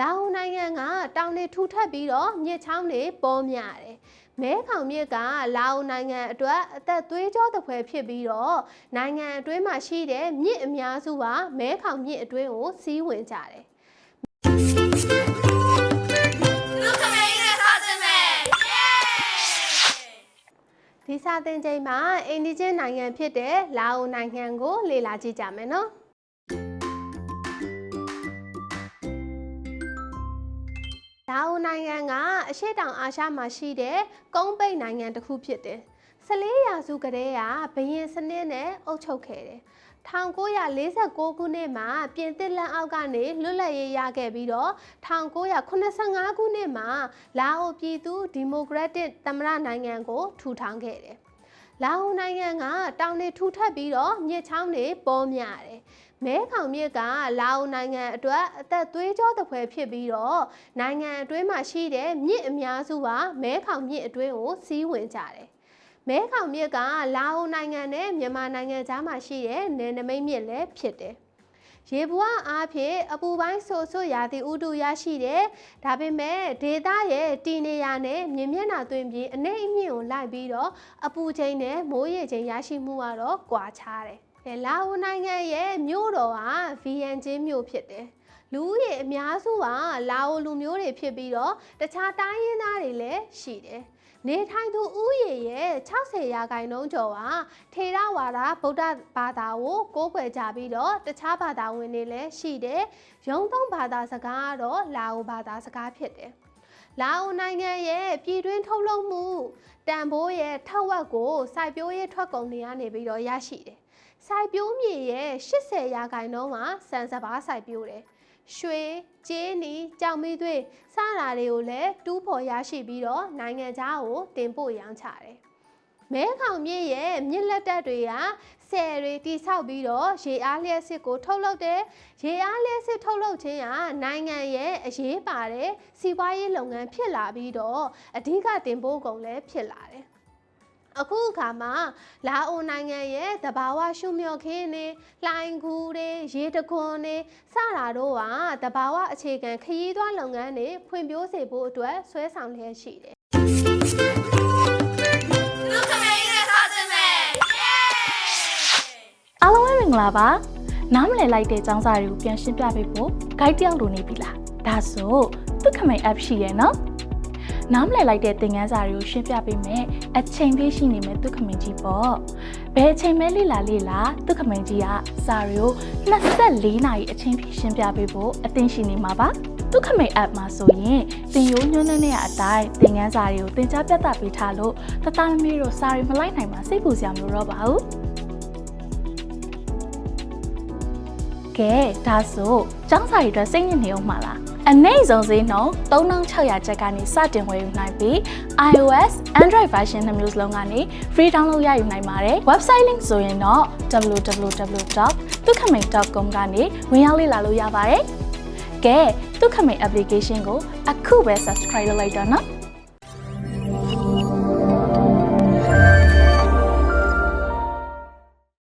လာအိုနိုင်ငံကတောင်တွေထူထပ်ပြီးတော့မြစ်ချောင်းတွေပေါ်များတယ်မဲခေါင်မြစ်ကလာအိုနိုင်ငံအတွက်အသက်သွေးကြောတစ်ဖွဲဖြစ်ပြီးတော့နိုင်ငံအတွင်းမှာရှိတဲ့မြစ်အများစုကမဲခေါင်မြစ်အတွင်းကိုစီးဝင်ကြတယ်လူခမေးနဲ့စားခြင်းပဲယေဒီစာသင်ချိန်မှာအိန္ဒိချင်းနိုင်ငံဖြစ်တဲ့လာအိုနိုင်ငံကိုလေ့လာကြည့်ကြမယ်နော် လာအိုနိုင်ငံကအရှေ့တောင်အာရှမှာရှိတဲ့ကုန်းပိတ်နိုင်ငံတစ်ခုဖြစ်တယ်။14ရာစုကတည်းကဘရင်စနစ်နဲ့အုပ်ချုပ်ခဲ့တယ်။1946ခုနှစ်မှာပြင်သစ်လက်အောက်ကနေလွတ်လပ်ရေးရခဲ့ပြီးတော့1985ခုနှစ်မှာလာအိုပြည်သူဒီမိုကရက်တစ်သမ္မတနိုင်ငံကိုထူထောင်ခဲ့တယ်။ လာအိုနိုင်ငံကတောင်တွေထူထပ်ပြီးတော့မြစ်ချောင်းတွေပေါ်များတယ်။မဲခေါင်မြစ်ကလာအိုနိုင်ငံအတွက်အသက်သွေးကြောတစ်ဖွဲဖြစ်ပြီးတော့နိုင်ငံအတွင်းမှာရှိတဲ့မြစ်အများစုကမဲခေါင်မြစ်အတွင်းကိုစီးဝင်ကြတယ်။မဲခေါင်မြစ်ကလာအိုနိုင်ငံနဲ့မြန်မာနိုင်ငံကြားမှာရှိတဲ့နယ်နိမိတ်မြစ်လည်းဖြစ်တယ်။ ရေဘွားအားဖြင့်အပူပိုင်းဆိုးဆိုးရာသီဥတုရရှိတယ်။ဒါပေမဲ့ဒေသရဲ့တည်နေရာနဲ့မြင်မျက်နှာသွင်းပြီးအနေအမြင့်ကိုလိုက်ပြီးတော့အပူချိန်နဲ့မိုးရေချိန်ရရှိမှုကတော့ကွာခြားတယ်။အဲလာအိုနိုင်ငံရဲ့မြို့တော်ကဗီယန်ချင်းမြို့ဖြစ်တယ်။လူဦးရေအများစုကလာအိုလူမျိုးတွေဖြစ်ပြီးတော့တခြားတိုင်းရင်းသားတွေလည်းရှိတယ်။ နေထိုင်သူဦးရေရဲ့60ရာခိုင်နှုန်းကျော်ကထေရဝါဒဗုဒ္ဓဘာသာကိုကိုးကွယ်ကြပြီးတော့တခြားဘာသာဝင်တွေလည်းရှိတယ်။ရုံသုံးဘာသာစကားကတော့လာအိုဘာသာစကားဖြစ်တယ်။လာအိုနိုင်ငံရဲ့ပြည်တွင်းထုတ်လုပ်မှုတန်ဖိုးရဲ့ထက်ဝက်ကိုစိုက်ပျိုးရေးထွက်ကုန်တွေကနေပြီးတော့ရရှိတယ်။စိုက်ပျိုးမြေရဲ့80ရာခိုင်နှုန်းမှာစံစပါးစိုက်ပျိုးတယ်။ ရွှေ၊ကြေးနီ၊ကြောင်မီးသွေးစတာတွေကိုလည်းတူးဖော်ရရှိပြီးတော့နိုင်ငံခြားကိုတင်ပို့ရောင်းချတယ်။မဲခေါင်မြစ်ရဲ့မြစ်လက်တက်တွေကဆယ်တွေတိဆောက်ပြီးတော့ရေအားလျှက်စစ်ကိုထုတ်လုပ်တယ်။ရေအားလျှက်စစ်ထုတ်လုပ်ခြင်းကနိုင်ငံရဲ့အရေးပါတဲ့စီးပွားရေးလုပ်ငန်းဖြစ်လာပြီးတော့အဓိကတင်ပို့ကုန်လည်းဖြစ်လာတယ်။ အခုအခါမှာလာအိုနိုင်ငံရဲ့တဘာဝရှုမြော့ခင်းနေလှိုင်ကူတွေရေတခွန်နေစတာတို့ကတဘာဝအခြေခံခရီးသွားလုပ်ငန်းတွေဖွံ့ဖြိုးစေဖို့အတွက်ဆွဲဆောင်လျက်ရှိတယ်လူခမေးနဲ့စားခြင်းပဲယေအားလုံးပဲမင်္ဂလာပါနားမလည်လိုက်တဲ့ចောင်းစာတွေကိုပြန်ရှင်းပြပေးဖို့ guide တယောက်လိုနေပြီလားဒါဆိုသူခမိန် app ရှိရဲ့နော် နားမလည်လိုက်တဲ့သင်ခန်းစာတွေကိုရှင်းပြပေးမယ်အချိန်ပြည့်ရှိနေမယ်သူခမိန်ကြီးပေါ့ဘယ်အချိန်မဲလေ့လာလေ့လာသူခမိန်ကြီးကစာတွေကို24နာရီအချိန်ပြည့်ရှင်းပြပေးဖို့အသင်ရှိနေမှာပါသူခမိန် app မှာဆိုရင်သင်ရိုးညွှန်းနေတဲ့အတိုင်းသင်ခန်းစာတွေကိုသင်ကြားပြသပေးထားလို့တသားမမေတို့စာတွေမလိုက်နိုင်မှာစိတ်ပူစရာမျိုးတော့ပါဘူးကဲဒါဆိုចောင်းစာရီအတွက်စိတ်ညစ်နေအောင်မှာလား အနည်းဆုံးဈေးနှုန်း3600ကျပ်ကနေစတင်ဝယ်ယူနိုင်ပြီး iOS Android version နှစ်မျိုးစလုံးကနေ free download ရယူနိုင်ပါတယ် website link ဆိုရင်တော့ www.tukhaming.com ကနေဝင်ရောက်လေ့လာလို့ရပါတယ်ကဲ tukhaming application ကိုအခုပဲ subscribe လုပ်လိုက်တော့နော်